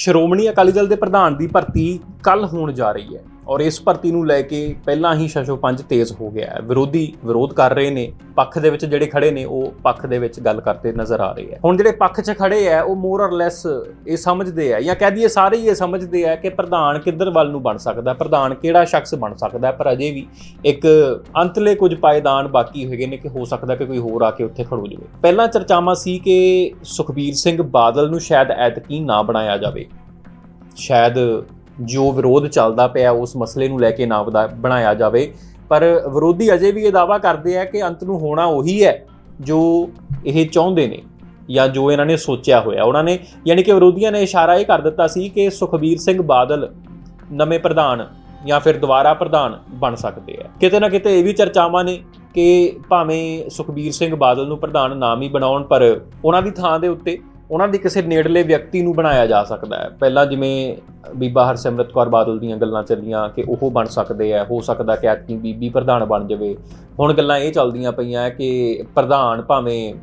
ਸ਼੍ਰੋਮਣੀ ਅਕਾਲੀ ਦਲ ਦੇ ਪ੍ਰਧਾਨ ਦੀ ਭਰਤੀ ਕੱਲ ਹੋਣ ਜਾ ਰਹੀ ਹੈ ਔਰ ਇਸ ਭਰਤੀ ਨੂੰ ਲੈ ਕੇ ਪਹਿਲਾਂ ਹੀ ਸ਼ਸ਼ੋ ਪੰਜ ਤੇਜ਼ ਹੋ ਗਿਆ ਹੈ। ਵਿਰੋਧੀ ਵਿਰੋਧ ਕਰ ਰਹੇ ਨੇ, ਪੱਖ ਦੇ ਵਿੱਚ ਜਿਹੜੇ ਖੜੇ ਨੇ, ਉਹ ਪੱਖ ਦੇ ਵਿੱਚ ਗੱਲ ਕਰਦੇ ਨਜ਼ਰ ਆ ਰਹੇ ਹੈ। ਹੁਣ ਜਿਹੜੇ ਪੱਖ 'ਚ ਖੜੇ ਹੈ, ਉਹ ਮੋਰ অর ਲੈਸ ਇਹ ਸਮਝਦੇ ਆ ਜਾਂ ਕਹਿ ਦਈਏ ਸਾਰੇ ਹੀ ਇਹ ਸਮਝਦੇ ਆ ਕਿ ਪ੍ਰਧਾਨ ਕਿੱਧਰ ਵੱਲ ਨੂੰ ਬਣ ਸਕਦਾ, ਪ੍ਰਧਾਨ ਕਿਹੜਾ ਸ਼ਖਸ ਬਣ ਸਕਦਾ ਪਰ ਅਜੇ ਵੀ ਇੱਕ ਅੰਤਲੇ ਕੁਝ ਪਾਇਦਾਨ ਬਾਕੀ ਹੈਗੇ ਨੇ ਕਿ ਹੋ ਸਕਦਾ ਕਿ ਕੋਈ ਹੋਰ ਆ ਕੇ ਉੱਥੇ ਖੜੋ ਜਾਵੇ। ਪਹਿਲਾਂ ਚਰਚਾਵਾਂ ਸੀ ਕਿ ਸੁਖਬੀਰ ਸਿੰਘ ਬਾਦਲ ਨੂੰ ਸ਼ਾਇਦ ਐਤਕੀ ਨਾ ਬਣਾਇਆ ਜਾਵੇ। ਸ਼ਾਇਦ ਜੋ ਵਿਰੋਧ ਚੱਲਦਾ ਪਿਆ ਉਸ ਮਸਲੇ ਨੂੰ ਲੈ ਕੇ ਨਾ ਵਧਾ- ਬਣਾਇਆ ਜਾਵੇ। ਪਰ ਵਿਰੋਧੀ ਅਜੇ ਵੀ ਇਹ ਦਾਵਾ ਕਰਦੇ ਆ ਕਿ ਅੰਤ ਨੂੰ ਹੋਣਾ ਉਹੀ ਹੈ ਜੋ ਇਹ ਚਾਹੁੰਦੇ ਨੇ ਜਾਂ ਜੋ ਇਹਨਾਂ ਨੇ ਸੋਚਿਆ ਹੋਇਆ। ਉਹਨਾਂ ਨੇ ਯਾਨੀ ਕਿ ਵਿਰੋਧੀਆਂ ਨੇ ਇਸ਼ਾਰਾ ਇਹ ਕਰ ਦਿੱਤਾ ਸੀ ਕਿ ਸੁਖਬੀਰ ਸਿੰਘ ਬਾਦਲ ਨਵੇਂ ਪ੍ਰਧਾਨ ਜਾਂ ਫਿਰ ਦੁਬਾਰਾ ਪ੍ਰਧਾਨ ਬਣ ਸਕਦੇ ਆ। ਕਿਤੇ ਨਾ ਕਿਤੇ ਇਹ ਵੀ ਚਰਚਾਵਾਂ ਨੇ ਕਿ ਭਾਵੇਂ ਸੁਖਬੀਰ ਸਿੰਘ ਬਾਦਲ ਨੂੰ ਪ੍ਰਧਾਨ ਨਾਮ ਹੀ ਬਣਾਉਣ, ਪਰ ਉਹਨਾਂ ਦੀ ਥਾਂ ਦੇ ਉੱਤੇ ਉਹਨਾਂ ਦੀ ਕਿਸੇ ਨੇੜਲੇ ਵਿਅਕਤੀ ਨੂੰ ਬਣਾਇਆ ਜਾ ਸਕਦਾ ਹੈ। ਪਹਿਲਾਂ ਜਿਵੇਂ ਬੀਬਾ ਹਰਸਿਮਰਤ ਕੌਰ ਬਾਦਲ ਦੀਆਂ ਗੱਲਾਂ ਚੱਲੀਆਂ ਕਿ ਉਹ ਬਣ ਸਕਦੇ ਆ, ਹੋ ਸਕਦਾ ਕਿ ਐਤਕੀ ਬੀਬੀ ਪ੍ਰਧਾਨ ਬਣ ਜਾਵੇ। ਹੁਣ ਗੱਲਾਂ ਇਹ ਚੱਲਦੀਆਂ ਪਈਆਂ ਕਿ ਪ੍ਰਧਾਨ ਭਾਵੇਂ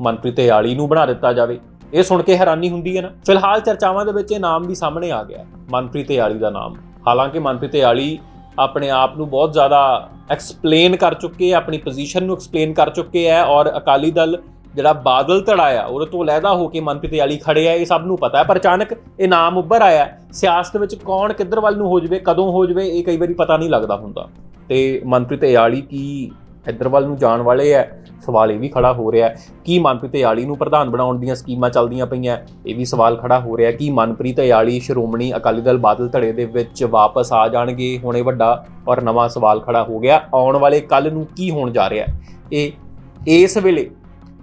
ਮਨਪ੍ਰੀਤ ਯਾਲੀ ਨੂੰ ਬਣਾ ਦਿੱਤਾ ਜਾਵੇ। ਇਹ ਸੁਣ ਕੇ ਹੈਰਾਨੀ ਹੁੰਦੀ ਹੈ ਨਾ। ਫਿਲਹਾਲ ਚਰਚਾਵਾਂ ਦੇ ਵਿੱਚ ਇਹ ਨਾਮ ਵੀ ਸਾਹਮਣੇ ਆ ਗਿਆ ਮਨਪ੍ਰੀਤ ਯਾਲੀ ਦਾ ਨਾਮ। ਹਾਲਾਂਕਿ ਮਨਪ੍ਰੀਤ ਯਾਲੀ ਆਪਣੇ ਆਪ ਨੂੰ ਬਹੁਤ ਜ਼ਿਆਦਾ ਐਕਸਪਲੇਨ ਕਰ ਚੁੱਕੇ ਆ, ਆਪਣੀ ਪੋਜੀਸ਼ਨ ਨੂੰ ਐਕਸਪਲੇਨ ਕਰ ਚੁੱਕੇ ਹੈ ਔਰ ਅਕਾਲੀ ਦਲ ਜਿਹੜਾ ਬਾਦਲ ਧੜਾ ਆ, ਉਹਦੇ ਤੋਂ ਲਹਿਦਾ ਹੋ ਕੇ ਮਨਪ੍ਰੀਤ ਯਾਲੀ ਖੜੇ ਆ, ਇਹ ਸਭ ਨੂੰ ਪਤਾ ਹੈ। ਪਰ ਅਚਾਨਕ ਇਹ ਨਾਮ ਉੱਭਰ ਆਇਆ ਸਿਆਸਤ ਵਿੱਚ ਕੌਣ ਕਿੱਧਰ ਵੱਲ ਨੂੰ ਹੋ ਜਾਵੇ, ਕਦੋਂ ਹੋ ਜਾਵੇ, ਇਹ ਕਈ ਵਾਰੀ ਪਤਾ ਨਹੀਂ ਲੱਗਦਾ ਹੁੰਦਾ। ਤੇ ਮਨਪ੍ਰੀਤ ਯਾਲੀ ਕੀ ਇੱਧਰ ਵੱਲ ਨੂੰ ਜਾਣ ਵਾਲੇ ਆ ਸਵਾਲ ਇਹ ਵੀ ਖੜਾ ਹੋ ਰਿਹਾ ਕੀ ਮਨਪ੍ਰੀਤ ਯਾਲੀ ਨੂੰ ਪ੍ਰਧਾਨ ਬਣਾਉਣ ਦੀਆਂ ਸਕੀਮਾਂ ਚੱਲਦੀਆਂ ਪਈਆਂ ਇਹ ਵੀ ਸਵਾਲ ਖੜਾ ਹੋ ਰਿਹਾ ਕੀ ਮਨਪ੍ਰੀਤ ਯਾਲੀ, ਸ਼੍ਰੋਮਣੀ ਅਕਾਲੀ ਦਲ ਬਾਦਲ ਧੜੇ ਦੇ ਵਿੱਚ ਵਾਪਸ ਆ ਜਾਣਗੇ? ਹੁਣੇ ਵੱਡਾ ਔਰ ਨਵਾਂ ਸਵਾਲ ਖੜਾ ਹੋ ਗਿਆ। ਆਉਣ ਵਾਲੇ ਕੱਲ ਨੂੰ ਕੀ ਹੋਣ ਜਾ ਰਿਹਾ ਇਹ ਇਸ ਵੇਲੇ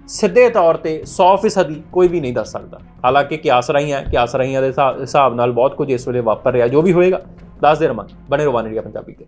ਸਿੱਧੇ ਤੌਰ ਤੇ 100% ਕੋਈ ਵੀ ਨਹੀਂ ਦੱਸ ਸਕਦਾ। ਹਾਲਾਂਕਿ ਕਿਆਸ ਰਹੀਆਂ ਕਿਆਸ ਰਹੀਆਂ ਦੇ ਹਿਸਾਬ- ਨਾਲ ਬਹੁਤ ਕੁਝ ਇਸ ਵੇਲੇ ਵਾਪਰ ਰਿਹਾ, ਜੋ ਵੀ ਹੋਏਗਾ, ਦੱਸ ਦੇ ਰਮਨ ਬਣੇ ਰਵਾਨ ਇੰਡੀਆ ਪੰਜਾਬੀ ਤੇ।